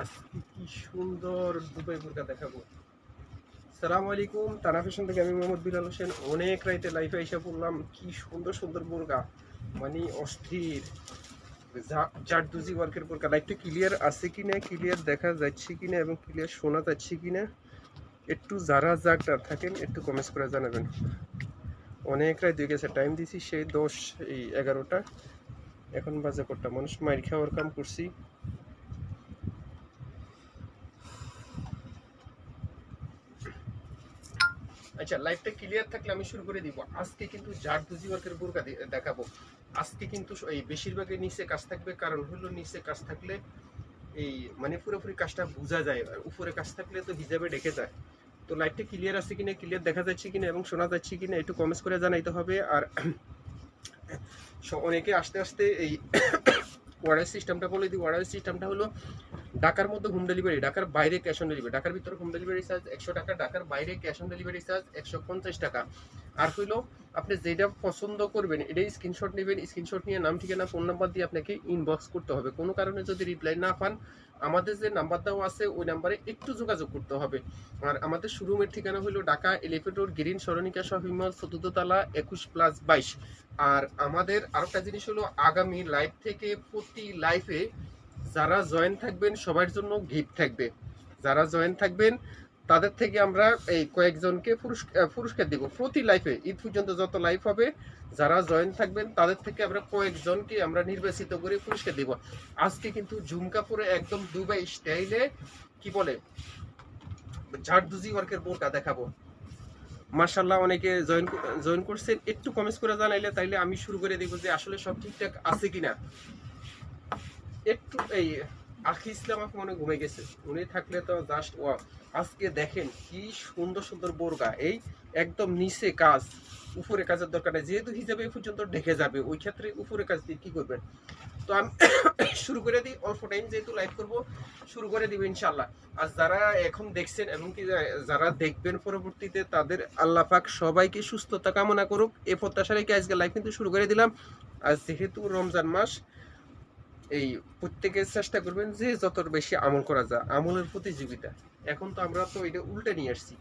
আজকে কি সুন্দর দুবাই বোরকা দেখাবো। সালাম আলাইকুম তারা ফ্যাশন থেকে আমি মোহাম্মদ বিলাল হোসেন। অনেক রাইতে লাইফে এসে পড়লাম। কি সুন্দর সুন্দর বোরকা। মানে অস্থির। জারদুজি ওয়ার্কের বোরকা। লাইফটা ক্লিয়ার আছে কিনা ক্লিয়ার দেখা যাচ্ছে কিনা এবং ক্লিয়ার শোনা যাচ্ছে কিনা, একটু যারা জাগটা থাকেন, একটু কমেন্টস করে জানাবেন। অনেক রাত হয়ে গেছে টাইম দিছি সেই দশ, এই এগারোটা। এখন বাজে কোটটা মানুষ মাইর খাওয়ার কাম করছি। আচ্ছা লাইভটা ক্লিয়ার থাকলে আমি শুরু করে দিব। আজকে কিন্তু জারদুজি ওয়ার্কের বোরকা দেখাবো। আজকে কিন্তু এই বেশিরভাগই নিচে কাজ থাকবে। কারণ হলো নিচে কাজ থাকলে এই মানে পুরোপুরি কাজটা বোঝা যায়। আর উপরে কাজ থাকলে তো হিজাবে ডেকে যায়। তো লাইভটা ক্লিয়ার আছে কিনা ক্লিয়ার দেখা যাচ্ছে কিনা এবং শোনা যাচ্ছে কিনা একটু কমেন্টস করে জানাইতে হবে। আর অনেকে আস্তে আস্তে এই অর্ডার সিস্টেমটা বলে দিই অর্ডার সিস্টেমটা হলো ঢাকার মধ্যে হোম ডেলিভারি ঢাকার বাইরে ক্যাশ অন ডেলিভারি ঢাকার ভিতরে হোম ডেলিভারি চার্জ একশো টাকা, ঢাকার বাইরে ক্যাশ অন ডেলিভারি চার্জ একশো পঞ্চাশ টাকা। আর হইল আপনি যেটা পছন্দ করবেন, এটাই স্ক্রিনশট নেবেন স্ক্রিনশট নিয়ে নাম, ঠিকানা ফোন নাম্বার দিয়ে আপনাকে ইনবক্স করতে হবে। কোনো কারণে যদি রিপ্লাই না পান, আমাদের যে নাম্বার দেওয়া আছে, ওই নাম্বারে একটু যোগাযোগ করতে হবে। আর আমাদের শোরুমের ঠিকানা হলো ঢাকা এলিফেন্ট রোড গ্রিন সরণিকা শপিং মল চতুর্থ তলা একুশ প্লাস বাইশ। আর আমাদের আরেকটা জিনিস হলো, আগামী লাইভ থেকে প্রতি লাইফে যারা জয়েন থাকবেন, সবার জন্য গিফট থাকবে। যারা জয়েন থাকবেন তাদের থেকে আমরা এই কয়েকজনকে পুরস্কার দিব। প্রতি লাইফে ঈদ পর্যন্ত যত লাইফ হবে, যারা জয়েন থাকবেন, তাদের থেকে আমরা কয়েকজনকে আমরা নির্বাচিত করে পুরস্কার দিব। আজকে কিন্তু ঝুমকা পরে একদম দুবাই স্টাইলে কি বলে, ঝাড়দুজি ওয়ার্কের বোরকা দেখাবো। মার্শাল্লাহ অনেকে জয়েন জয়েন করছেন। একটু কমেন্টস করে জানাইলে তাইলে আমি শুরু করে দিব যে আসলে সব ঠিকঠাক আছে কিনা। একটু এই আখি ইসলাম মনে ঘুমে গেছে। উনি থাকলে তো জাস্ট ওয়া আজকে দেখেন কি সুন্দর সুন্দর বোরগা। এই একদম নিচে কাজ, উপরে কাজের দরকার নেই। যেহেতু হিসাবে এই পর্যন্ত ঢেকে যাবে, ওই ক্ষেত্রে উপরে কাজ দিয়ে কি করবেন? তো আমি শুরু করে দিই, অল্প টাইম যেহেতু লাইভ করব, শুরু করে দিব ইনশাল্লাহ আর যারা এখন দেখছেন এবং কি যারা দেখবেন পরবর্তীতে, তাদের আল্লাহ পাক সবাইকে সুস্থতা কামনা করুক। এ প্রত্যাশা রেখে আজকে লাইভ কিন্তু শুরু করে দিলাম। আর যেহেতু রমজান মাস এই প্রত্যেকে চেষ্টা করবেন যে যত বেশি আমল করা যায়, আমলের প্রতিযোগিতা। এখন তো আমরা তো এটা উল্টে নিয়ে আসছি।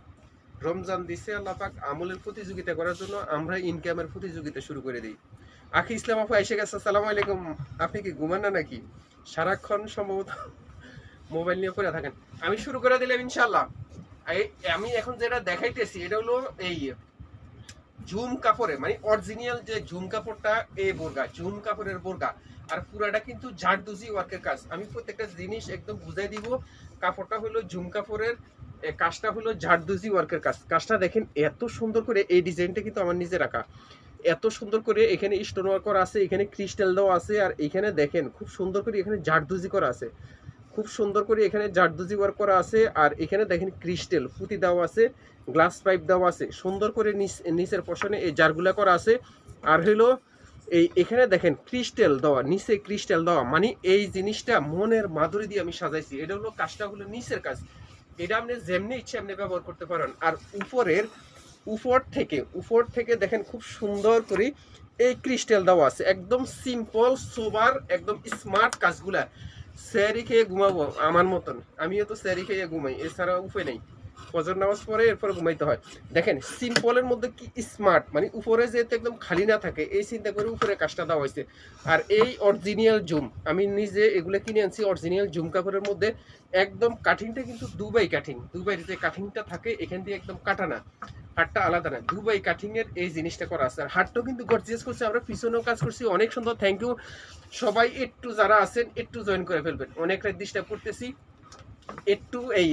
রমজান দিছে, আল্লাহ পাক আমলের প্রতিযোগিতা করার জন্য আমরা ইনকামের প্রতিযোগিতা শুরু করে দিই। আখি ইসলাম আপু এসে গেছে, আসসালামু আলাইকুম। আপনি কি ঘুমান না নাকি? সারাক্ষণ সম্ভবত মোবাইল নিয়ে পড়ে থাকেন। আমি শুরু করে দিলাম ইনশাল্লাহ আমি এখন যেটা দেখাইতেছি, এটা হলো এই ঝুম কাপড়ে মানে অরিজিনাল যে ঝুম কাপড়টা এ বোরগা, ঝুম কাপড়ের বোরগা। আর পুরাটা কিন্তু ঝাড়দুজি ওয়ার্কের কাজ। আমি প্রত্যেকটা জিনিস একদম বুঝাই দিব। কাপড়টা হলো ঝুম কাপড়ের কাজটা হলো ঝাড়দুজি ওয়ার্কের কাজ। কাজটা দেখেন এত সুন্দর করে এই ডিজাইনটা কিন্তু আমার নিজে রাখা। এত সুন্দর করে এখানে স্টোন করা আছে, এখানে ক্রিস্টাল দেওয়া আছে, আর এখানে দেখেন খুব সুন্দর করে এখানে জারদুজি করা আছে। খুব সুন্দর করে এখানে জারদুজি ওয়ার্ক করা আছে, আর এখানে দেখেন ক্রিস্টাল, পুঁতি দেওয়া আছে, গ্লাস পাইপ দেওয়া আছে। সুন্দর করে নিচ- নিচের পশনে এই জারগুলা করা আছে। আর হলো এই এখানে দেখেন ক্রিস্টাল দেওয়া, নিচে ক্রিস্টাল দেওয়া মানে এই জিনিসটা মনের মাধুরী দিয়ে আমি সাজাইছি। এটা হলো কাজটা হলো নিচের কাজ। এটা আপনি যেমনি ইচ্ছে আপনি ব্যবহার করতে পারেন। আর উপরের, উপর থেকে উপর থেকে দেখেন খুব সুন্দর করে এই ক্রিস্টাল দেওয়া আছে। একদম সিম্পল সোবার একদম স্মার্ট কাজগুলা। স্যারি খেয়ে ঘুমাবো, আমার মতন। আমিও তো স্যারি খেয়ে ঘুমাই, এছাড়া উপায় নেই। ফজর নামাজ পরে এরপর ঘুমাইতে হয়। দেখেন সিম্পলের মধ্যে কি স্মার্ট মানে উপরে যেহেতু একদম খালি না থাকে, এই চিন্তা করে উপরে কাজটা দেওয়া হয়েছে। আর এই অরিজিনাল জুম আমি নিজে এগুলো কিনে আনছি অরিজিনাল জুম কাপড়ের মধ্যে। একদম কাটিংটা কিন্তু দুবাই কাটিং দুবাইয়ের যে কাটিংটা থাকে, এখান দিয়ে একদম কাটা না। হাটটা আলাদা না। দুবাই কাটিং এই জিনিসটা করা আছে। আর হাটটাও কিন্তু গর্জিয়াস করছে, আমরা পিছনেও কাজ করছি, অনেক সুন্দর থ্যাংক ইউ সবাই একটু যারা আছেন, একটু জয়েন করে ফেলবেন। অনেক রাত ডিস্টার্ব করতেছি, একটু এই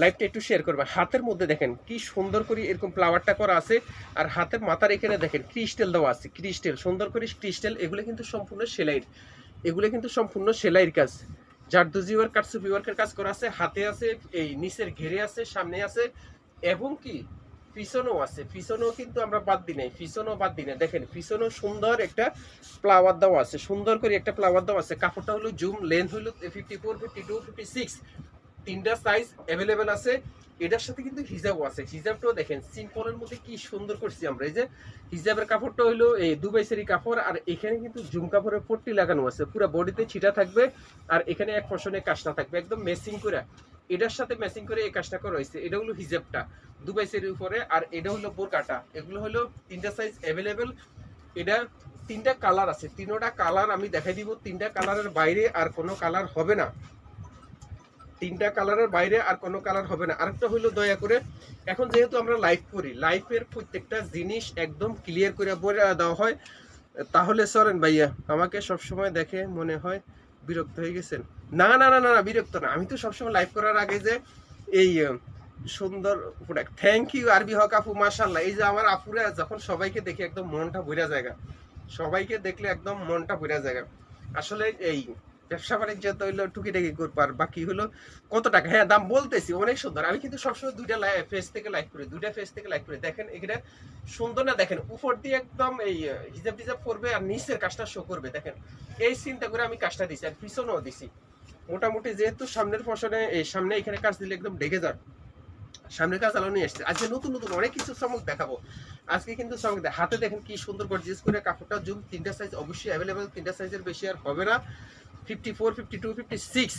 লাইভটা একটু শেয়ার করবেন। হাতের মধ্যে দেখেন কি সুন্দর করে এরকম ফ্লাওয়ারটা করা আছে, আর হাতের মাথার এখানে দেখেন ক্রিস্টেল দেওয়া আছে ক্রিস্টেল সুন্দর করে ক্রিস্টেল এগুলো কিন্তু সম্পূর্ণ সেলাইয়ের, এগুলো কিন্তু সম্পূর্ণ সেলাইয়ের কাজ। জারদুজি ওয়ার্ক কাটসুপি ওয়ার্কের কাজ করা আছে, হাতে আছে, এই নিচের ঘেরে আছে, সামনে আছে, এবং কি পিছনেও আছে, পিছনেও কিন্তু আমরা বাদ দিই নাই, পিছনেও বাদ দিই না দেখেন পিছনেও সুন্দর একটা ফ্লাওয়ার দেওয়া আছে, সুন্দর করে একটা ফ্লাওয়ার দেওয়া আছে। কাপড়টা হলো জুম লেন্থ হলো fifty four fifty two fifty six তিনটা সাইজ অ্যাভেলেবেল আছে। এটার সাথে কিন্তু হিজাবও আছে। হিজাবটাও দেখেন সিম্পলের মধ্যে কি সুন্দর করছি আমরা। এই যে হিজাবের কাপড়টা হলো এই দুবাই সেরি কাপড়, আর এখানে কিন্তু জুম কাপড়ের পট্টি লাগানো আছে। পুরো বডিতে ছিটা থাকবে, আর এখানে এক পশনে কাজটা থাকবে। একদম মেসিং করে। এটার সাথে ম্যাচিং করে এই কাজটা করা হয়েছে। এটা হলো হিজাবটা দুবাই সেরির উপরে, আর এটা হলো বোরকাটা। এগুলো হলো তিনটা সাইজ অ্যাভেলেবেল এটা তিনটা কালার আছে। তিনোটা কালার আমি দেখাই দিব। তিনটা কালারের বাইরে আর কোনো কালার হবে না। তিনটা কালারের বাইরে আর কোনো কালার হবে না। আরেকটা হলো দয়া করে এখন যেহেতু আমরা লাইভ করি লাইফের প্রত্যেকটা জিনিস একদম ক্লিয়ার করে বলে দেওয়া হয়। তাহলে সরেন ভাইয়া আমাকে সবসময় দেখে মনে হয় বিরক্ত হয়ে গেছেন। না না না না না, বিরক্ত না। আমি তো সবসময় লাইভ করার আগে যে এই সুন্দর থ্যাংক ইউ আরবি হক আপু মাশাল্লাহ এই যে আমার আপুরা যখন সবাইকে দেখে একদম মনটা ভরা জায়গা সবাইকে দেখলে একদম মনটা ভরা জায়গা আসলে এই ব্যবসা বাণিজ্য তো হইল টুকিটাকি করবার বাকি হলো কত টাকা? হ্যাঁ দাম বলতেছি, অনেক সুন্দর। আমি কিন্তু সবসময় দুইটা ফেস থেকে লাইভ করি, দুইটা ফেস থেকে লাইভ করি। দেখেন, এখানে সুন্দর না, দেখেন, উপর দিয়ে একদম এই হিজাব টিজাব করবে আর নিচের কাজটা শো করবে, দেখেন। এই চিন্তা করে আমি কাজটা দিছি আর পিছনেও দিছি। মোটামুটি যেহেতু সামনের ফসলে, এই সামনে এখানে কাজ দিলে একদম ঢেকে যান সামনের কাজ আলো নিয়ে এসছে। আজকে নতুন নতুন অনেক কিছু চমক দেখাবো। আজকে কিন্তু চমক হাতে দেখেন কি সুন্দর গর্জিয়াস করে কাপড়টা জুম, তিনটা সাইজ অবশ্যই অ্যাভেলেবেল তিনটা সাইজের বেশি আর হবে না। Fifty four fifty two fifty six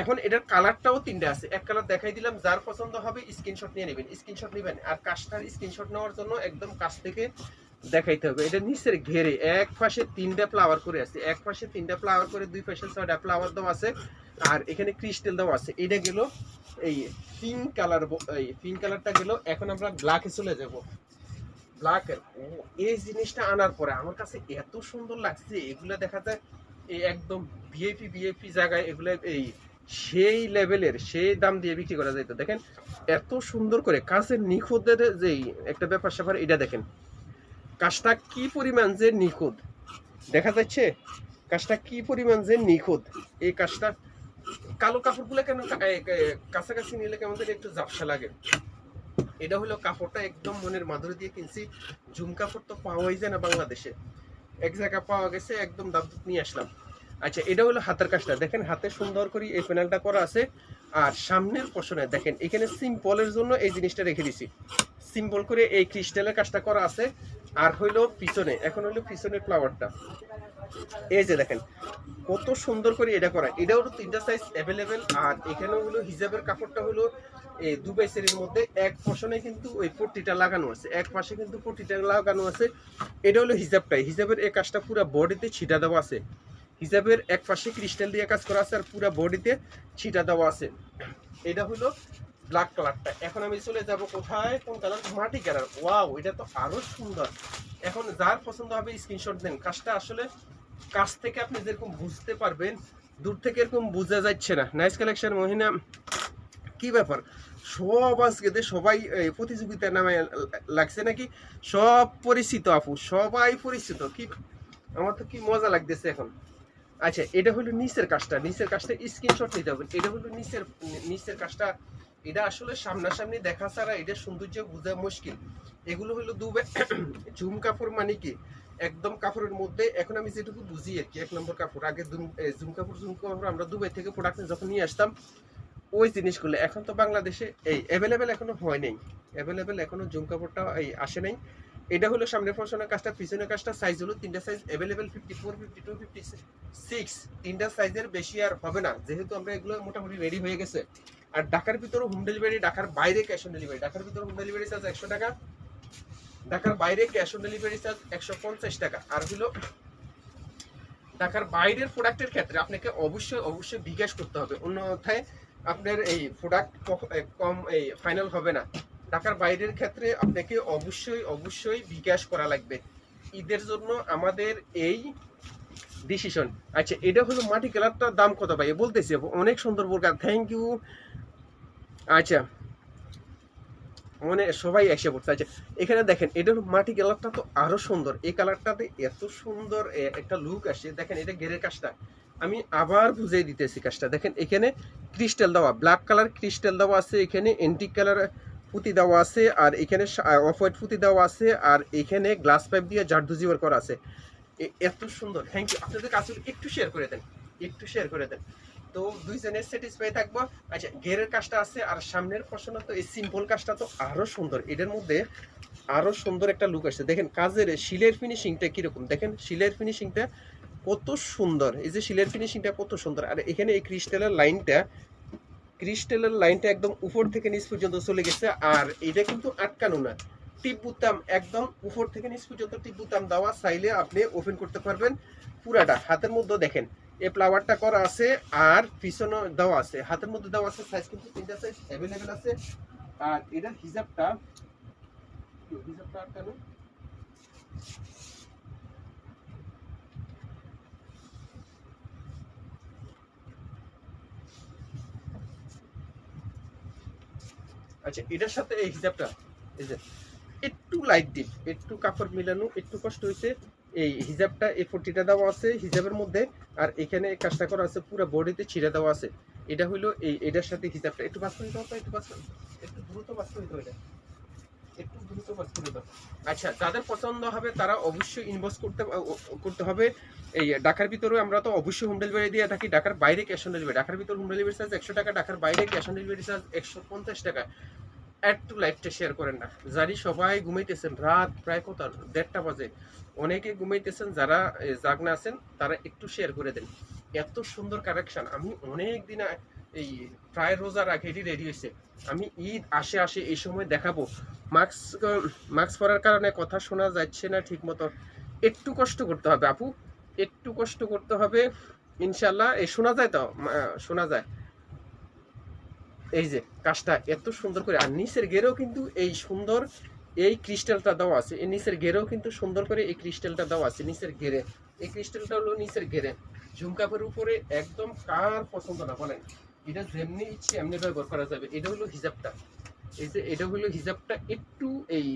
এখন এটার কালারটাও তিনটা আছে। এক কালার দেখাই দিলাম, যার পছন্দ হবে স্ক্রিনশট নিয়ে নেবেন। স্ক্রিনশট নেবেন। আর কাজটার স্ক্রিনশট নেওয়ার জন্য একদম কাছ থেকে দেখাইতে হবে। এটা নিচের ঘেরে, এক পাশে তিনটা ফ্লাওয়ার করে আছে। এক পাশে তিনটা ফ্লাওয়ার করে, দুই পাশে ছয়টা ফ্লাওয়ার দেওয়া আছে। আর এখানে ক্রিস্টেল দেওয়া আছে। এটা গেল এই পিঙ্ক কালার এই পিঙ্ক কালারটা গেল, এখন আমরা ব্ল্যাকে চলে যাব। ব্ল্যাকের এই জিনিসটা আনার পরে আমার কাছে এত সুন্দর লাগছে এগুলা দেখা যায় এই একদম ভিআইপি ভিআইপি জায়গায় এগুলো এই সেই লেভেলের সেই দাম দিয়ে বিক্রি করা যাইতো দেখেন, এত সুন্দর করে কাজের নিখুঁতের যে একটা ব্যাপার স্যাপার, এটা দেখেন। কাজটা কি পরিমাণ যে নিখুঁত? দেখা যাচ্ছে? কাজটা কি পরিমাণ যে নিখুঁত? এই কাজটা কালো কাপড়গুলো কেন কাছাকাছি নিলে কেমন একটু ঝাপসা লাগে। এটা হলো কাপড়টা একদম মনের মাধুরী দিয়ে কিনছি। ঝুম কাপড় তো পাওয়াই যায় না বাংলাদেশে। এক জায়গা পাওয়া গেছে, একদম দাম নিয়ে আসলাম। আচ্ছা এটা হলো হাতের কাজটা। দেখেন, হাতে সুন্দর করে এই প্যানেলটা করা আছে। আর সামনের পশনে দেখেন, এখানে সিম্পলের জন্য এই জিনিসটা রেখে দিছি। সিম্পল করে এই ক্রিস্টালের কাজটা করা আছে। আর হইল পিছনে, এখন হইল পিছনের ফ্লাওয়ারটা এই যে দেখেন, কত সুন্দর করে এটা করা। এটা হলো তিনটা সাইজ অ্যাভেলেবেল আর এখানে হলো হিজাবের কাপড়টা হলো এই দুবাই সেরির মধ্যে। এক পশনে কিন্তু ওই পট্টিটা লাগানো আছে, এক পাশে কিন্তু পট্টিটা লাগানো আছে। এটা হলো হিজাবটাই। হিজাবের এই কাজটা পুরো বডিতে ছিটা দেওয়া আছে। হিজাবের এক পাশে ক্রিস্টাল দিয়ে কাজ করা আছে, আর পুরো বডিতে ছিটা দেওয়া আছে। এটা হলো ব্ল্যাক কালারটা এখন আমি চলে যাব কোথায়? কোন কালার মাটি কালার ওয়াও এটা তো আরও সুন্দর। এখন যার পছন্দ হবে স্ক্রিনশট দেন। কাজটা আসলে কাছ থেকে আপনি যেরকম বুঝতে পারবেন, দূর থেকে এরকম বোঝা যাচ্ছে না। Nice collection Mohina. কি ব্যাপার? সব আজকে সবাই প্রতিযোগিতার নামে লাগছে নাকি? সব পরিচিত আপু, সবাই পরিচিত। কি, আমার তো কি মজা লাগতেছে এখন। আচ্ছা এটা হলো নিচের কাজটা। নিচের কাজটা স্ক্রিনশট নিতে হবে। এটা হলো নিচের নিচের কাজটা। এটা আসলে সামনাসামনি দেখা ছাড়া এটা সৌন্দর্য বোঝা মুশকিল। এগুলো হলো দুবে ঝুম কাপড় মানে কি? একদম কাপড়ের মধ্যে এখন আমি যেটুকু বুঝি আর কি এক নম্বর কাপড়। আগে এ, কাপড় জুম কাপড় আমরা দুবাই থেকে প্রোডাক্ট যখন নিয়ে আসতাম ওই জিনিসগুলো এখন তো বাংলাদেশে এই অ্যাভেলেবেল এখনও হয় নাই। অ্যাভেলেবেল এখনও জুম কাপড়টা এই আসে নাই। এটা হলো সামনের পশনের কাজটা পিছনের কাজটা সাইজ হলো তিনটা size available fifty four fifty two fifty six তিনটা সাইজের বেশি আর হবে না যেহেতু আমরা এগুলো মোটামুটি রেডি হয়ে গেছে। আর ঢাকার ভিতরে হোম ডেলিভারি ঢাকার বাইরে ক্যাশ অন ডেলিভারি ঢাকার ভিতরে হোম ডেলিভারি চার্জ একশো টাকা। ঢাকার বাইরে ক্যাশ অন ডেলিভারি চার্জ একশো পঞ্চাশ টাকা। আর হলো, ঢাকার বাইরের প্রোডাক্টের ক্ষেত্রে আপনাকে অবশ্যই অবশ্যই বিকাশ করতে হবে। অন্যথায় আপনার এই প্রোডাক্ট কম এই ফাইনাল হবে না। ঢাকার বাইরের ক্ষেত্রে আপনাকে অবশ্যই অবশ্যই বিকাশ করা লাগবে। ঈদের জন্য আমাদের এই ডিসিশন আচ্ছা এটা হলো মাটি কালারটার দাম কত ভাই? বলতেছি, অনেক সুন্দর বোরকা থ্যাংক ইউ আচ্ছা মানে সবাই এসে পড়ছে। আচ্ছা এখানে দেখেন এটার মাটি কালারটা তো আরও সুন্দর। এই কালারটাতে এত সুন্দর একটা লুক আসে দেখেন, এটা গেরের কাজটা। আমি আবার বুঝিয়ে দিতেছি কাজটা। দেখেন, এখানে ক্রিস্টাল দেওয়া ব্ল্যাক কালার ক্রিস্টাল দেওয়া আছে, এখানে এন্টিক কালার পুঁতি দেওয়া আছে, আর এখানে অফ হোয়াইট পুঁতি দেওয়া আছে, আর এখানে গ্লাস পাইপ দিয়ে জারদুজিওয়ার করা আছে। এত সুন্দর। থ্যাংক ইউ আপনাদের কাছে একটু শেয়ার করে দেন। একটু শেয়ার করে দেন। তো দুইজনে স্যাটিসফাই থাকব। আচ্ছা গেরের কাজটা আছে আর সামনের পশন তো, এই সিম্পল কাজটা তো আরও সুন্দর। এটার মধ্যে আরও সুন্দর একটা লুক আসছে। দেখেন কাজের শিলের ফিনিশিংটা কীরকম? দেখেন শিলের ফিনিশিংটা কত সুন্দর। এই যে শিলের ফিনিশিংটা কত সুন্দর। আর এখানে এই ক্রিস্টালের লাইনটা ক্রিস্টালের লাইনটা একদম উপর থেকে নিচ পর্যন্ত চলে গেছে। আর এটা কিন্তু আটকানো না। টিপ বুতাম একদম উপর থেকে নিচ পর্যন্ত টিপ দেওয়া, চাইলে আপনি ওপেন করতে পারবেন। পুরাটা, হাতের মধ্যে দেখেন। ফ্লাওয়ারটা করা আছে আর পিছনে দেওয়া আছে। হাতের মধ্যে দেওয়া আছে সাইজ কিন্তু তিনটা সাইজ অ্যাভেলেবেল আছে। আর এটার আচ্ছা এটার সাথে এই হিসাবটা, এই যে, একটু লাইট ডিপ একটু কাপড় মিলানো, একটু কষ্ট হয়েছে এই হিজাবটা এই ফোরটিটা দেওয়া আছে হিজাবের মধ্যে আর এখানে কাজটা করা আছে পুরো বডিতে ছিঁড়ে দেওয়া আছে। এটা হইল এই এটার সাথে হিজাবটা। একটু বাস করে দাও তো, একটু বাস একটু দ্রুত বাস করে দাও এটা। একটু দ্রুত বাস করে দাও। আচ্ছা যাদের পছন্দ হবে তারা অবশ্যই ইনভেস্ট করতে করতে হবে। এই ঢাকার ভিতরে আমরা তো অবশ্যই হোম ডেলিভারি দিয়ে থাকি ঢাকার বাইরে ক্যাশ অন ডেলিভারি ঢাকার ভিতরে হোম ডেলিভারি চার্জ একশো টাকা ঢাকার বাইরে ক্যাশ অন ডেলিভারি চার্জ একশো পঞ্চাশ টাকা। অ্যাড টু লাইফটা শেয়ার করেন না। জানি সবাই ঘুমাইতেছেন, রাত প্রায় কত? দেড়টা বাজে। অনেকে ঘুমাইতেছেন, যারা জাগনা আছেন, তারা একটু শেয়ার করে দেন। এত সুন্দর কারেকশন আমি অনেক দিন এই প্রায় রোজার আগে এটি রেডি হয়েছে। আমি ঈদ আসে আসে এই সময় দেখাবো। মাস্ক মাস্ক পরার কারণে কথা শোনা যাচ্ছে না ঠিক মতো একটু কষ্ট করতে হবে, আপু। একটু কষ্ট করতে হবে। ইনশাল্লাহ এই শোনা যায় তো? শোনা যায়। এই যে কাজটা এত সুন্দর করে, আর নিচের গেরেও কিন্তু এই সুন্দর এই ক্রিস্টালটা দেওয়া আছে। এই নিচের গেরেও কিন্তু সুন্দর করে এই ক্রিস্টালটা দেওয়া আছে নিচের গেরে। এই ক্রিস্টালটা হলো নিচের গেরে। ঝুমকাপের উপরে একদম কার পছন্দ না, বলেন। এটা যেমনি ইচ্ছে, এমনি ব্যবহার করা যাবে। এটা হলো হিজাবটা। এই যে এটা হলো হিজাবটা, একটু এই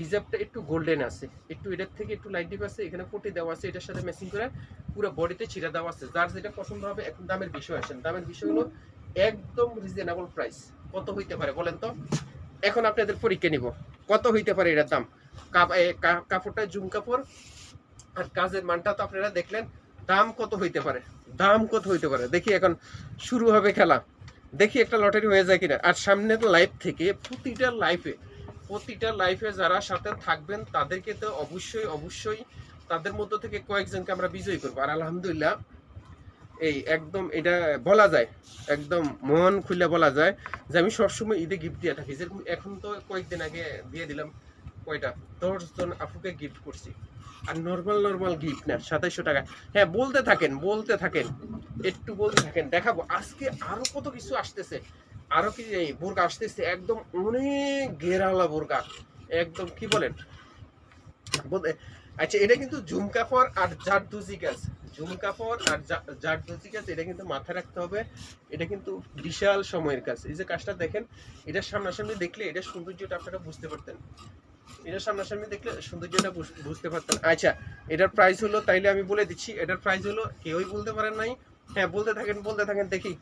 হিজাবটা একটু গোল্ডেন আছে। একটু এটার থেকে একটু লাইট ডিপ আছে, এখানে পটি দেওয়া আছে, এটার সাথে ম্যাচিং করে পুরো বডিতে ছিঁড়া দেওয়া আছে। যার যেটা পছন্দ হবে, এখন দামের বিষয় আসেন। দামের বিষয় হলো একদম রিজনেবল প্রাইস কত হইতে পারে বলেন তো? এখন আপনাদের পরীক্ষা নিব। কত হইতে পারে এটার দাম? কাপড়টা জুম কাপড় আর কাজের মানটা তো আপনারা দেখলেন, দাম কত হইতে পারে? দাম কত হইতে পারে? দেখি এখন শুরু হবে খেলা। দেখি একটা লটারি হয়ে যায় কিনা। আর সামনের লাইফ থেকে প্রতিটা লাইফে প্রতিটা লাইফে যারা সাথে থাকবেন, তাদেরকে তো অবশ্যই অবশ্যই তাদের মধ্য থেকে কয়েকজনকে আমরা বিজয়ী করব। আর আলহামদুলিল্লাহ এই একদম এটা বলা যায়, একদম মন খুলে বলা যায় যে আমি সবসময় ঈদে গিফট দিয়ে থাকি। যেরকম এখন তো কয়েকদিন আগে দিয়ে দিলাম কয়টা? দশ জন আপুকে গিফট করছি। আর নর্মাল নর্মাল গিফট না, সাতাইশশো টাকা। হ্যাঁ বলতে থাকেন বলতে থাকেন, একটু বলতে থাকেন। দেখাবো, আজকে আরও কত কিছু আসতেছে। আরও কি বোরকা আসতেছে, একদম অনেক ঘেরাওয়ালা বোরকা। একদম কি বলেন? আচ্ছা এটা কিন্তু ঝুম কাপড় আর জারদুজি গাছ ঝুম কাপড় আর জারদুজি গাছ এটা কিন্তু মাথায় রাখতে হবে। এটা কিন্তু বিশাল সময়ের কাজ। এই যে কাজটা দেখেন এটা সামনাসামনি দেখলে এটা সৌন্দর্যটা আপনারা বুঝতে পারতেন। এটা সামনাসামনি দেখলে সৌন্দর্যটা বুঝ- বুঝতে পারতেন। আচ্ছা এটার প্রাইস হলো, তাইলে আমি বলে দিচ্ছি, এটার প্রাইস হলো, কেউই বলতে পারেন নাই। হ্যাঁ বলতে থাকেন বলতে থাকেন, দেখি।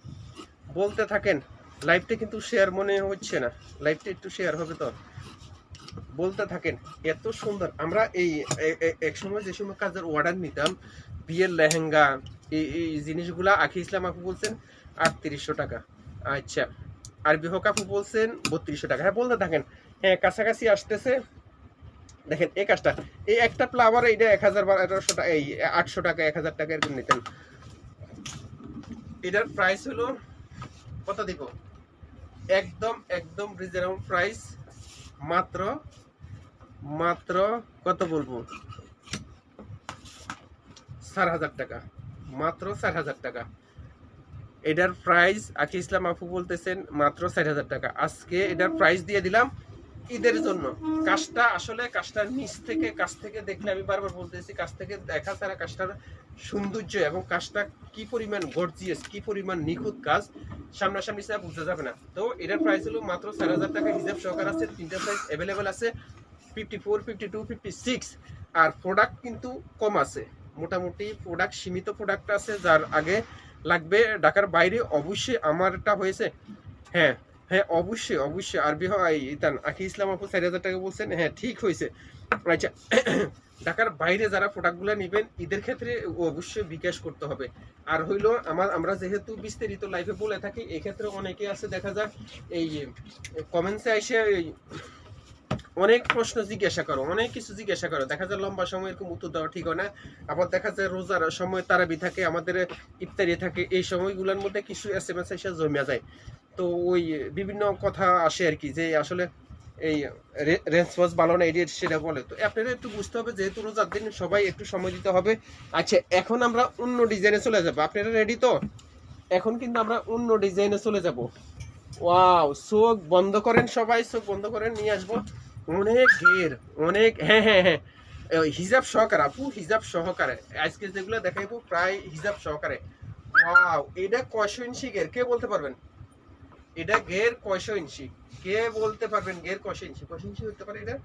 বলতে থাকেন লাইভটা কিন্তু শেয়ার মনে হচ্ছে না। লাইভটা একটু শেয়ার হবে তো। বলতে থাকেন, এত সুন্দর। আমরা এই এক সময় যে সময় কাজের অর্ডার নিতাম, বিয়ের লেহেঙ্গা, এই এই জিনিসগুলা আখি ইসলাম আপু বলছেন, আটত্রিশশো টাকা। আচ্ছা আর বিহক আপু বলছেন, বত্রিশশো টাকা। হ্যাঁ বলতে থাকেন হ্যাঁ কাছাকাছি আসতেছে। দেখেন, এই কাজটা, এই একটা ফ্লাওয়ার এইটা এক হাজার বারোশো টাকা, এই আটশো টাকা, এক হাজার টাকা এরকম নিতেন। এটার প্রাইস হলো, কত দিব? একদম একদম রিজনেবল প্রাইস মাত্র মাত্র কত বলব? চার হাজার টাকা। মাত্র চার হাজার টাকা। এটার প্রাইস আকি ইসলাম আপু বলতেছেন, মাত্র চার হাজার টাকা। আজকে এটার প্রাইস দিয়ে দিলাম ঈদের জন্য। কাজটা আসলে কাজটার নিচ থেকে, কাজ থেকে দেখলে আমি বারবার বলতেছি, কাজ থেকে দেখা ছাড়া কাজটার সৌন্দর্য এবং কাজটা কি পরিমাণ গর্জিয়াস, কি পরিমাণ নিখুঁত কাজ, সামনাসামনি ছাড়া বুঝতে যাবে না। তো এটার প্রাইস হলো মাত্র চার হাজার টাকা, হিসাব সহকার আছে, তিনটা সাইজ অ্যাভেলেবেল আছে fifty four fifty two fifty six আর প্রোডাক্ট কিন্তু কম আছে। মোটামুটি প্রোডাক্ট সীমিত প্রোডাক্ট আছে যার আগে লাগবে ঢাকার বাইরে। অবশ্যই আমারটা হয়েছে হ্যাঁ হ্যাঁ অবশ্যই অবশ্যই। আরবি হয় ইতান আকি ইসলাম আপু চার হাজার টাকা বলছেন। হ্যাঁ ঠিক হয়েছে। আচ্ছা ঢাকার বাইরে যারা প্রোডাক্টগুলো নেবেন, এদের ক্ষেত্রে অবশ্যই বিকাশ করতে হবে। আর হইল, আমার, আমরা যেহেতু বিস্তারিত লাইফে বলে থাকি এক্ষেত্রে অনেকে আছে, দেখা যায় এই কমেন্টসে এসে অনেক প্রশ্ন জিজ্ঞাসা করো, অনেক কিছু জিজ্ঞাসা করো। দেখা যায় লম্বা সময় এরকম উত্তর দেওয়া ঠিক হয় না। আবার দেখা যায় রোজার সময় তারাবি থাকে, আমাদের ইফতারি থাকে, এই সময়গুলোর মধ্যে কিছু এস এম এস এসে জমা যায়। তো ওই বিভিন্ন কথা আসে আর কি, যে আসলে এই রেসপন্স ভালো না এটি সেটা বলে। তো আপনারা একটু বুঝতে হবে, যেহেতু রোজার দিন সবাই একটু সময় দিতে হবে। আচ্ছা এখন আমরা অন্য ডিজাইনে চলে যাব। আপনারা রেডি তো? এখন কিন্তু আমরা অন্য ডিজাইনে চলে যাব। ওয়াও চোখ বন্ধ করেন সবাই, চোখ বন্ধ করেন, নিয়ে আসব। অনেক ঘের অনেক হ্যাঁ হ্যাঁ হ্যাঁ। হিজাব সহকারে, আপু, হিজাব সহকারে। আজকে যেগুলো দেখাইবো, প্রায় হিজাব সহকারে। ওয়াও এটা কয়শো ইঞ্চি ঘের কে বলতে পারবেন? এটা ঘের কয়শো ইঞ্চি। কে বলতে পারবেন ঘের কয়শো ইঞ্চি? কয়শো ইঞ্চি হতে পারে এটা?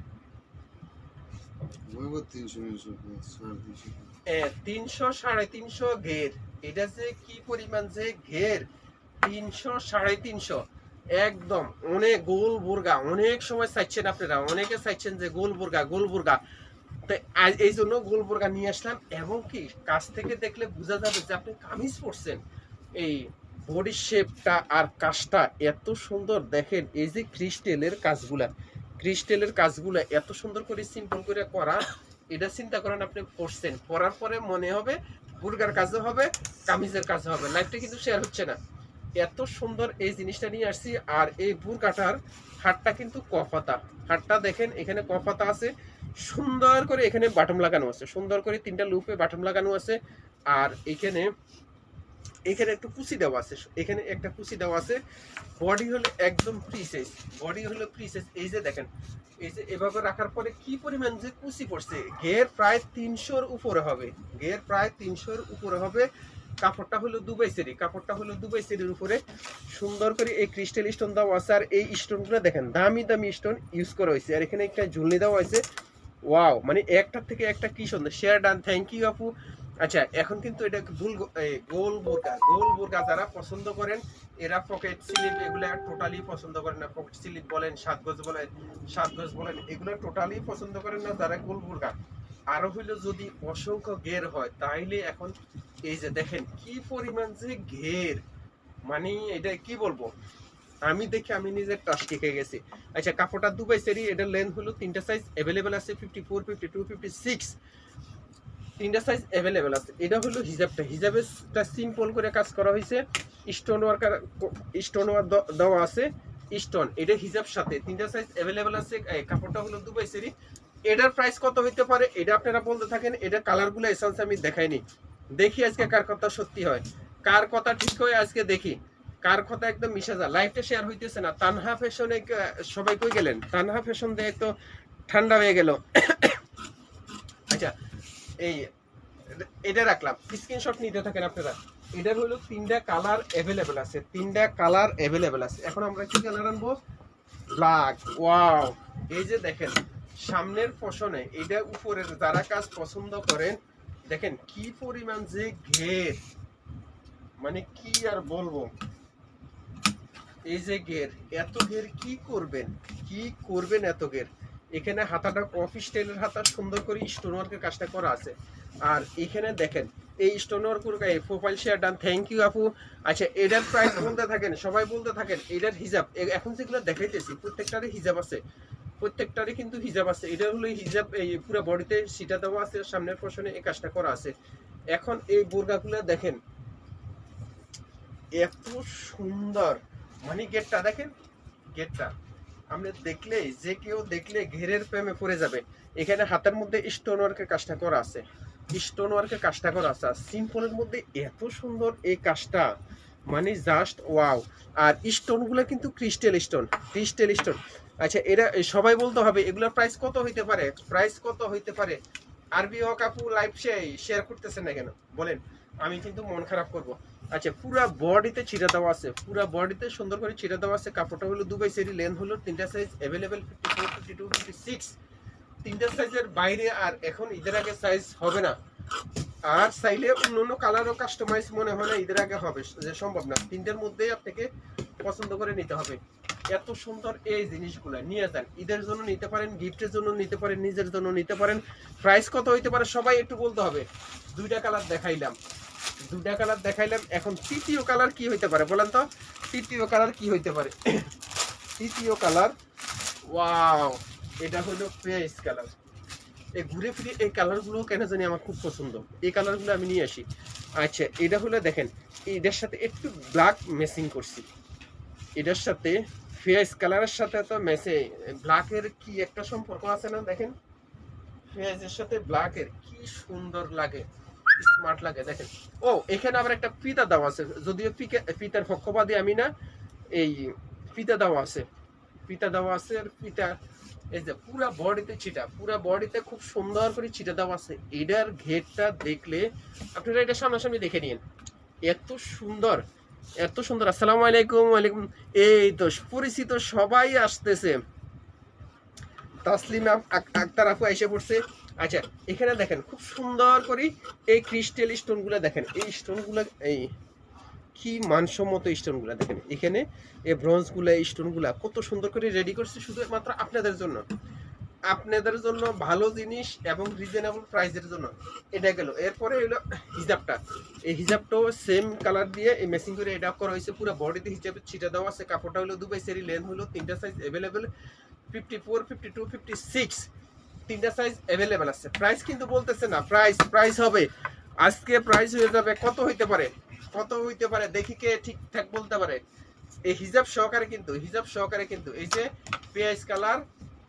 Nuevo তিনশো তিনশো সাড়ে তিনশো। তিনশো সাড়ে তিনশো ঘের। এটা যে কি পরিমাণ যে ঘের? তিনশো সাড়ে তিনশো। একদম অনেক গোল বুর্গা। অনেক সময় চাইছেন আপনারা অনেকে চাইছেন যে গোল বুর্গা গোল বুর্গা। তো এই জন্য গোল বুর্গা নিয়ে আসলাম। এবং কি কাছ থেকে দেখলে বোঝা যাবে যে আপনি কামিজ পরছেন। এই বডি শেপটা আর কাজটা এত সুন্দর দেখেন, এই যে ক্রিস্টেলের কাজগুলা। ক্রিস্টেলের কাজগুলা এত সুন্দর করে সিম্পল করে করা, এটা চিন্তা করেন আপনি করছেন। করার পরে মনে হবে বুর্গার কাজও হবে, কামিজের কাজও হবে। লাইফটা কিন্তু শেয়ার হচ্ছে না। এত সুন্দর এই জিনিসটা নিয়ে আসছি, আর এই বুরকাটার হাটটা কিন্তু কফাতা। হাটটা দেখেন, এখানে কফাতা আছে। সুন্দর করে এখানে বাটম লাগানো আছে। সুন্দর করে তিনটা লুপে বাটম লাগানো আছে। আর এখানে এখানে একটু কুচি দেওয়া আছে। এখানে একটা কুচি দেওয়া আছে। বডি হলো একদম ফ্রি সাইজ বডি হলো ফ্রি সাইজ এই যে দেখেন, এই যে এভাবে রাখার পরে কি পরিমাণ যে কুচি পড়ছে, ঘের প্রায় তিনশোর উপরে হবে। ঘের প্রায় তিনশোর উপরে হবে। কাপড়টা হলো দুবাই সেরি কাপড়টা হলো দুবাই সেরির উপরে। সুন্দর করে এই ক্রিস্টাল স্টোন দেওয়া আছে। আর এই স্টোনগুলো দেখেন, দামি দামি স্টোন ইউজ করা হয়েছে। আর এখানে একটা ঝুলনি দেওয়া হয়েছে। ওয়াও মানে একটার থেকে একটা কি সুন্দর। শেয়ার ডান থ্যাংক ইউ আপু। আচ্ছা এখন কিন্তু এটা এই গোল বোরকা গোল বোরকা যারা পছন্দ করেন, এরা পকেট স্লিপ এগুলা টোটালি পছন্দ করেন না। পকেট স্লিপ বলেন, সাত গজ বলেন, সাত গজ বলেন, এগুলো টোটালি পছন্দ করেন না যারা গোল বোরকা। আরও হইল যদি অসংখ্য ঘের হয়, তাইলে এখন এই যে দেখেন কি পরিমাণ যে ঘের। মানে এটা কি বলব? আমি দেখি আমি নিজের টাস টিকে গেছি। আচ্ছা কাপড়টা দুবাই সেরি, এটার লেন্থ হলো তিনটা সাইজ অ্যাভেলেবেল আছে fifty four fifty two fifty six তিনটা সাইজ অ্যাভেলেবেল আছে। এটা হলো হিজাবটা। হিজাবেরটা সিম্পল করে কাজ করা হয়েছে। স্টোন ওয়ার্কার স্টোন ওয়ার্ক দেওয়া আছে। স্টোন এটা হিজাব সাথে। তিনটা সাইজ অ্যাভেলেবেল আছে। কাপড়টা হলো দুবাই সেরি। এটার প্রাইস কত হইতে পারে? এটা আপনারা বলতে থাকেন, এটা কালারগুলো এসেন্স আমি দেখাইনি দেখি আজকে কার কথা সত্যি হয়। কার কথা ঠিক হয় আজকে দেখি। কার কথা একদম মিশে যায়। লাইফটা শেয়ার হইতেছে না। তানহা ফ্যাশনে সবাই কই গেলেন? তানহা ফ্যাশন দিয়ে তো ঠান্ডা হয়ে গেল। আচ্ছা এই, এটা রাখলাম। স্ক্রিনশট নিতে থাকেন আপনারা। এটার হলো তিনটা কালার অ্যাভেলেবেল আছে। তিনটা কালার অ্যাভেলেবেল আছে। এখন আমরা কি কালার আনব? ব্ল্যাক ওয়াও এই যে দেখেন, সামনের ফসনে, এটা উপরের যারা কাজ পছন্দ করেন, দেখেন কি পরিমাণ যে ঘের। মানে কি আর বলব? এই যে ঘের, এত ঘের কি করবেন? কি করবেন এত ঘের? এখানে হাতাটা অফিস স্টাইলের হাতা সুন্দর করে স্টোন ওয়ার্কের কাজটা করা আছে। আর এখানে দেখেন, এই stone work profile share done thank you আপু। আচ্ছা এটার প্রাইস বলতে থাকেন, সবাই বলতে থাকেন, এটার হিজাব এখন যেগুলো দেখাইতেছি, প্রত্যেকটারই হিজাব আছে। প্রত্যেকটারই কিন্তু হিজাব আছে। এটা হলো হিজাব, এই পুরো বডিতে সিটা দেওয়া আছে, সামনের পোর্শনে এই কাজটা করা আছে। এখন এই বোরগাগুলো দেখেন, এত সুন্দর। মানে গেটটা দেখেন গেটটা আপনি দেখলে, যে কেউ দেখলে ঘেরের প্রেমে পড়ে যাবে। এখানে হাতের মধ্যে স্টোন ওয়ার্কের কাজটা করা আছে। স্টোন ওয়ার্কের কাজটা করা আছে। সিম্পলের মধ্যে এত সুন্দর এই কাজটা। মানে জাস্ট ওয়াও আর স্টোনগুলো কিন্তু ক্রিস্টাল স্টোন ক্রিস্টাল স্টোন আচ্ছা এরা সবাই বলতে হবে, এগুলোর প্রাইস কত হইতে পারে? প্রাইস কত হইতে পারে? আরবি হক আপু লাইভ শেয়ার করতেছেন না কেন? বলেন, আমি কিন্তু মন খারাপ করব। আচ্ছা পুরা বডিতে ছিটা দেওয়া আছে, পুরা বডিতে সুন্দর করে ছিটা দেওয়া আছে। কাপড়টা হলো দুবাই সেরি লেন্থ হলো তিনটা size available fifty four fifty two fifty six তিনটা সাইজের বাইরে আর এখন ঈদের আগে সাইজ হবে না। আর চাইলে অন্য অন্য কালারও কাস্টমাইজ মনে হয় না, ঈদের আগে হবে, যে সম্ভব না। তিনটার মধ্যেই আপনাকে পছন্দ করে নিতে হবে। এত সুন্দর এই জিনিসগুলো, নিয়ে যান। ঈদের জন্য নিতে পারেন গিফটের জন্য নিতে পারেন, নিজের জন্য নিতে পারেন। প্রাইস কত হইতে পারে সবাই একটু বলতে হবে। দুইটা কালার দেখাইলাম। দুইটা কালার দেখাইলাম। এখন তৃতীয় কালার কি হইতে পারে বলেন তো? তৃতীয় কালার কি হইতে পারে? তৃতীয় কালার, ওয়াও, এটা হলো পেঁয়াজ কালার। এই ঘুরে ফিরে এই কালারগুলো কেন জানি আমার খুব পছন্দ। এই কালারগুলো আমি নিয়ে আসি। আচ্ছা এটা হলো দেখেন, এটার সাথে একটু ব্ল্যাক মেসিং করছি। এটার সাথে ফেস কালারের সাথে তো মেসে ব্ল্যাকের কি একটা সম্পর্ক আছে না দেখেন? ফেসের সাথে ব্ল্যাকের কি সুন্দর লাগে। স্মার্ট লাগে, দেখেন। ও, এখানে আবার একটা আছে, যদিও আমি না, এই আছে আছে এই যে পুরা বডিতে ছিটা পুরা বডিতে খুব সুন্দর করে ছিটা আছে, এটার ঘেরটা দেখলে, আপনারা এটা সামনাসামনি দেখে নিন, এত সুন্দর এত সুন্দর, আসসালামু আলাইকুম, ওয়ালাইকুম, এই তো পরিচিত সবাই আসতেছে, তাসলিম আক্তার আপু এসে পড়ছে আচ্ছা এখানে দেখেন, খুব সুন্দর করে এই ক্রিস্টাল স্টোনগুলো দেখেন, এই স্টোনগুলো এই কি মানসম্মত স্টোনগুলো দেখেন, এখানে এই ব্রঞ্জগুলো এই স্টোনগুলো কত সুন্দর করে রেডি করছে শুধুমাত্র আপনাদের জন্য। আপনাদের জন্য ভালো জিনিস এবং রিজনেবল প্রাইসের জন্য। এটা গেল, এরপরে হলো হিজাবটা। এই হিজাবটাও সেম কালার দিয়ে এই মেসিং করে এটা করা হয়েছে, পুরো বডিতে হিজাবে ছিটা দেওয়া আছে, কাপড়টা হলো দুবাই, সেরি লেন্থ হলো তিনটা size available fifty four fifty two fifty six তিনটা সাইজ অ্যাভেলেবেল আছে। প্রাইস কিন্তু বলতেছে না প্রাইস প্রাইস হবে। আজকে প্রাইস হয়ে যাবে, কত হইতে পারে? কত হইতে পারে? দেখি কে ঠিকঠাক বলতে পারে। এই হিজাব সহকারে কিন্তু হিজাব সহকারে কিন্তু, এই যে পেঁয়াজ কালার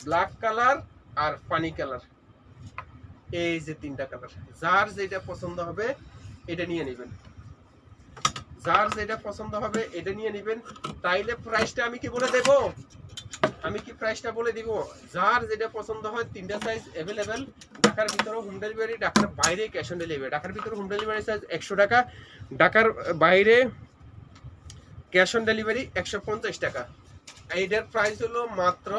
ব্ল্যাক কালার আর পানি কালার এই যে তিনটা কালার যার যেটা পছন্দ হবে, এটা নিয়ে নেবেন। যার যেটা পছন্দ হবে, এটা নিয়ে নেবেন। তাইলে প্রাইসটা আমি কি বলে দেব? আমি কি প্রাইসটা বলে দিব? যার যেটা পছন্দ হয়, তিনটা সাইজ অ্যাভেলেবেল ঢাকার ভিতরে হোম ডেলিভারি ঢাকার বাইরে ক্যাশ অন ডেলিভারি ঢাকার ভিতরে হোম ডেলিভারি সাইজ একশো টাকা, ঢাকার বাইরে ক্যাশ অন ডেলিভারি একশো পঞ্চাশ টাকা। এইটার প্রাইস হলো মাত্র,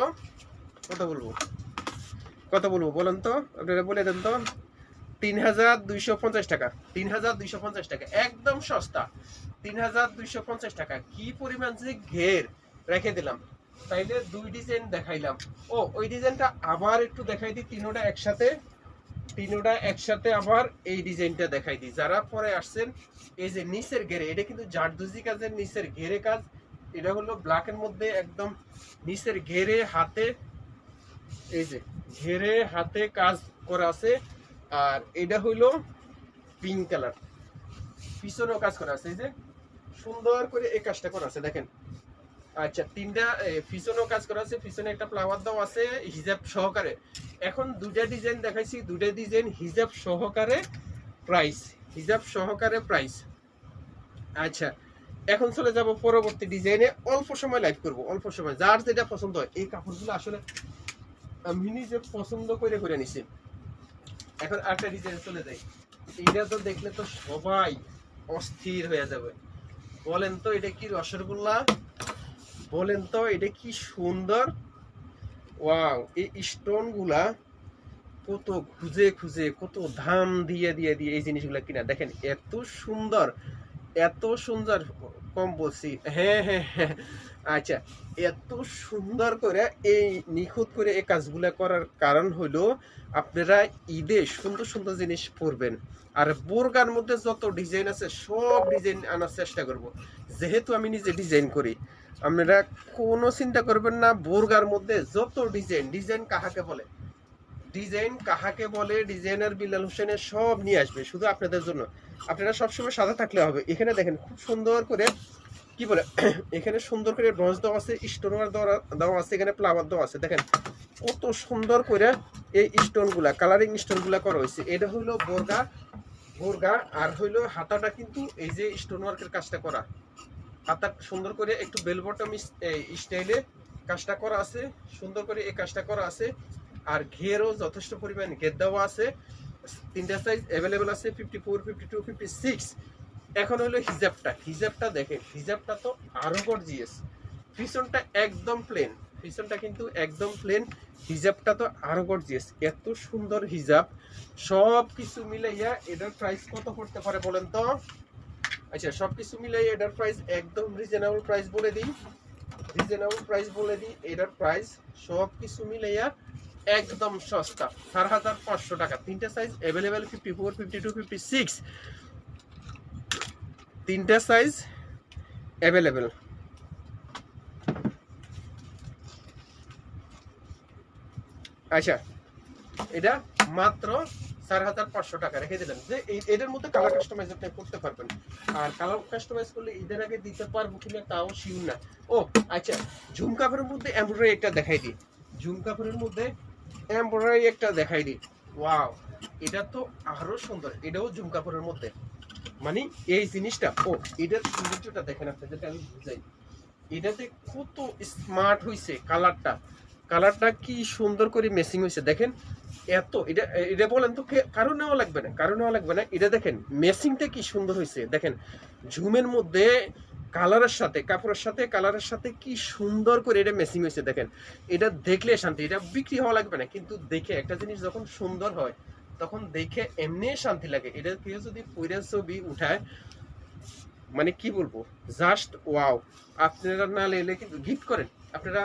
কত বলব? কত বলব বলেন তো? আপনারা বলে দেন তো। তিন হাজার দুইশো পঞ্চাশ টাকা তিন হাজার দুইশো পঞ্চাশ টাকা, একদম সস্তা। তিন হাজার দুইশো পঞ্চাশ টাকা। কি পরিমাণ যে ঘের, রেখে দিলাম। তাইলে দুই ডিজাইন দেখাইলাম। ও, ওই ডিজাইনটা আবার একটু দেখাই দিই, তিনোটা একসাথে। তিনোটা একসাথে আবার এই ডিজাইনটা দেখাই দিই। যারা পরে আসছেন, এই যে নিচের ঘেরে, এটা কিন্তু জারদুজি কাজের নিচের ঘেরে কাজ। এটা হলো ব্ল্যাকের মধ্যে একদম নিচের ঘেরে হাতে, এই যে ঘেরে হাতে কাজ করা আছে। আর এটা হইল পিঙ্ক কালার পিছনেও কাজ করা আছে, এই যে সুন্দর করে এই কাজটা করা আছে, দেখেন। আচ্ছা তিনটা পিছনেও কাজ করা আছে পিছনে একটা ফ্লাওয়ার দাও আছে, হিজাব সহকারে। এখন দুটা ডিজাইন দেখাইছি দুটা ডিজাইন হিজাব সহকারে প্রাইস হিজাব সহকারে প্রাইস আচ্ছা এখন চলে যাব পরবর্তী ডিজাইনে অল্প সময় লাইভ করব, অল্প সময়। যার যেটা পছন্দ হয়, এই কাপড়গুলো আসলে আমি নিজে পছন্দ করে করে নিছি। এখন আরেকটা ডিজাইন চলে যাই। এইটা তো দেখলে তো সবাই অস্থির হয়ে যাবে। বলেন তো, এটা কি রসগোল্লা? বলেন তো, এটা কি সুন্দর? ওয়াও, এই স্টোনগুলা কত খুঁজে খুঁজে, কত দাম দিয়ে দিয়ে দিয়ে এই জিনিসগুলা কিনা। দেখেন, এত সুন্দর এত সুন্দর, কম বলছি। হ্যাঁ হ্যাঁ হ্যাঁ। আচ্ছা এত সুন্দর করে এই নিখুঁত করে এই কাজগুলা করার কারণ হলো আপনারা ঈদে সুন্দর সুন্দর জিনিস পরবেন। আর বোরগার মধ্যে যত ডিজাইন আছে, সব ডিজাইন আনার চেষ্টা করব। যেহেতু আমি নিজে ডিজাইন করি আপনারা কোনো চিন্তা করবেন না, বোরগার মধ্যে যত ডিজাইন ডিজাইন কাহাকে বলে? ডিজাইন কাহাকে বলে? ডিজাইনার বিলাল হোসেনের সব নিয়ে আসবে, শুধু আপনাদের জন্য। আপনারা সবসময় সাদা থাকলে হবে। এখানে দেখেন খুব সুন্দর করে কি বলে? এখানে সুন্দর করে ব্রঞ্জ দেওয়া আছে স্টোনার দেওয়া আছে, এখানে ফ্লাওয়ার দেওয়া আছে। দেখেন কত সুন্দর করে এই স্টোনগুলা, কালারিং স্টোনগুলা করা হয়েছে। এটা হইল বোরগা বোরগা, আর হইল হাতাটা কিন্তু এই যে স্টোন ওয়ার্কের কাজটা করা। হাতা সুন্দর করে একটু বেল বটম স্টাইলে কাজটা করা আছে, সুন্দর করে এই কাজটা করা আছে। আর ঘেরও যথেষ্ট পরিমাণ, ঘের দেওয়া আছে। তিনটা সাইজ অ্যাভেলেবেল আছে fifty four fifty two fifty six এখন হলো হিজাবটা। হিজাবটা দেখেন, হিজাবটা তো আরও গর্জিয়াস পিছনটা একদম প্লেন পিছনটা কিন্তু একদম প্লেন হিজাবটা তো আরও গর্জিয়াস এত সুন্দর হিজাব। সব কিছু মিলাইয়া এটার প্রাইস কত করতে পারে বলেন তো? আচ্ছা সব কিছু মিলাইয়া এটার প্রাইস একদম রিজনেবল প্রাইস বলে দিই। রিজনেবল প্রাইস বলে দিই, এটার প্রাইস সব কিছু মিলাইয়া একদম সস্তা। চার হাজার পাঁচশো টাকা। তিনটা size available fifty four fifty two fifty six তিনটা সাইজ অ্যাভেলেবেল আচ্ছা এটা মাত্র চার হাজার পাঁচশো টাকা রেখে দিলাম যে এটার মধ্যে কালার কাস্টমাইজ আপনি করতে পারবেন। আর কালার কাস্টমাইজ করলে ঈদের আগে দিতে পারব তাও না। ও আচ্ছা মধ্যে এমব্রয়ডারি একটা দেখাই দিই। মধ্যে এমব্রয়ডারি একটা দেখাই দিই। ওয়াও এটা তো আরও সুন্দর। এটাও ঝুম কাপড়ের মধ্যে। মানে এই জিনিসটা, ও, এটার সৌন্দর্যটা দেখেন আপনি, যেটা আমি বুঝাই। এটাতে কত স্মার্ট হইছে কালারটা কালারটা কি সুন্দর করে মেসিং হয়েছে? দেখেন, এত, এটা এটা বলেন তো কারও নেওয়া লাগবে না, কারও নেওয়া লাগবে না। এটা দেখেন মেসিংটা কি সুন্দর হয়েছে। দেখেন, ঝুমের মধ্যে কালারের সাথে, কাপড়ের সাথে, কালারের সাথে কি সুন্দর করে এটা মেসিং হয়েছে। দেখেন, এটা দেখলে শান্তি, এটা বিক্রি হওয়া লাগবে না। কিন্তু দেখে একটা জিনিস যখন সুন্দর হয়, তখন দেখে এমনি শান্তি লাগে। এটা কেউ যদি পইরা ছবি উঠায় মানে কি বলব? জাস্ট ওয়াও আপনারা না নিলে কিন্তু গিফট করেন। আপনারা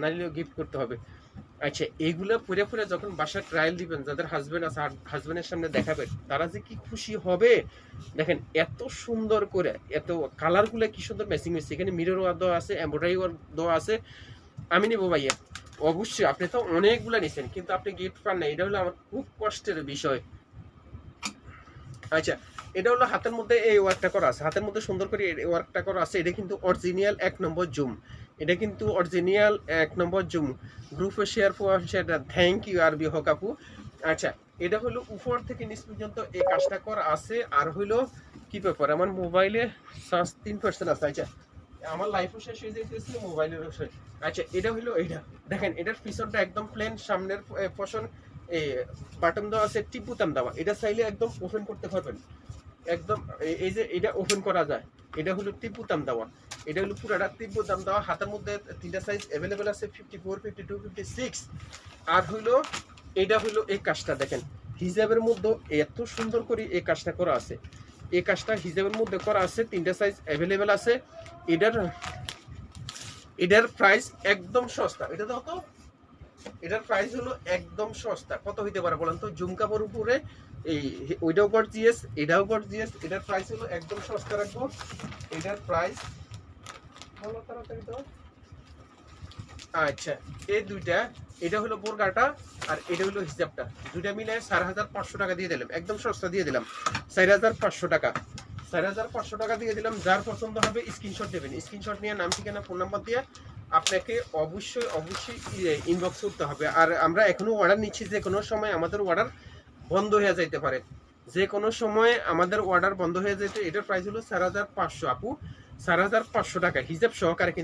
না গিফট করতে হবে। আচ্ছা এইগুলো পরে পরে যখন বাসায় ট্রায়াল দিবেন, যাদের হাজবেন্ড আছে হাজবেন্ডের সামনে দেখাবেন, তারা যে কি খুশি হবে? দেখেন, এত সুন্দর করে, এত কালারগুলো কি সুন্দর ম্যাচিং হয়েছে। এখানে মিরর দেওয়া আছে এমব্রয়ডারি দেওয়া আছে। আমি নিবো ভাইয়া। অবশ্যই, আপনি তো অনেকগুলো নিছেন, কিন্তু আপনি গিফট পান না। এটা হলো আমার খুব কষ্টের বিষয়। আচ্ছা এটা হলো হাতের মধ্যে এই ওয়ার্কটা করা আছে। হাতের মধ্যে সুন্দর করে ওয়ার্কটা করা আছে। এটা কিন্তু অরিজিনাল এক নম্বর জুম এটা কিন্তু অরিজিনাল এক নম্বর জুম। গ্রুপে শেয়ার পাওয়া সেটা থ্যাংক ইউ আরবি হক আপু। আচ্ছা এটা হলো উপর থেকে নিচ পর্যন্ত এই কাজটা করা আছে। আর হইল কি ব্যাপার, আমার মোবাইলে চার্জ তিন পার্সেন্ট আছে। আচ্ছা আমার লাইফও শেষ হয়ে যাইতেছে মোবাইলেরও শেষ। আচ্ছা এটা হলো এইটা। দেখেন, এটার পিছনটা একদম প্লেন সামনের পশন এই বাটন দেওয়া আছে, টিপ বুতাম দেওয়া। এটা চাইলে একদম ওপেন করতে পারবেন। একদম এই- এই যে এটা ওপেন করা যায়, এটা হলো টিপ বুতাম দেওয়া। এটা হলো পুরাটা টিপ দাম দেওয়া, হাতের মধ্যে তিনটা সাইজ অ্যাভেলেবেল আছে fifty four fifty two fifty six আর হইল এটা হইল এই কাজটা, দেখেন, হিজাবের মধ্যে এত সুন্দর করে এই কাজটা করা আছে। এই কাজটা হিজাবের মধ্যে করা আছে, তিনটা সাইজ অ্যাভেলেবেল আছে। এটার এটার প্রাইস একদম সস্তা। এটা তো, এটার প্রাইস হলো একদম সস্তা। কত হইতে পারে বলেন তো? ঝুমকাপড় উপরে, এই ওইটাও গর্জিয়াস এটাও গর্জিয়াস এটার প্রাইস হলো একদম সস্তা রাখব। এটার প্রাইস আচ্ছা এই দুইটা, এটা হলো বোরগাটা আর এটা হলো হিজাবটা দুইটা মিলে চার হাজার পাঁচশো টাকা দিয়ে দিলাম, একদম সস্তা দিয়ে দিলাম। চার হাজার পাঁচশো টাকা। চার হাজার পাঁচশো টাকা দিয়ে দিলাম, যার পছন্দ হবে স্ক্রিনশট দেবেন। স্ক্রিনশট নিয়ে নাম, ঠিকানা ফোন নাম্বার দিয়ে আপনাকে অবশ্যই অবশ্যই ইনবক্স করতে হবে। আর আমরা এখনও অর্ডার নিচ্ছি, যে কোনো সময় আমাদের অর্ডার বন্ধ হয়ে যাইতে পারে। যে কোনো সময় আমাদের অর্ডার বন্ধ হয়ে যেতে, এটার প্রাইস হলো চার হাজার পাঁচশো। আপু চার হাজার পাঁচশো টাকা হিসাব সহকারে কিন্তু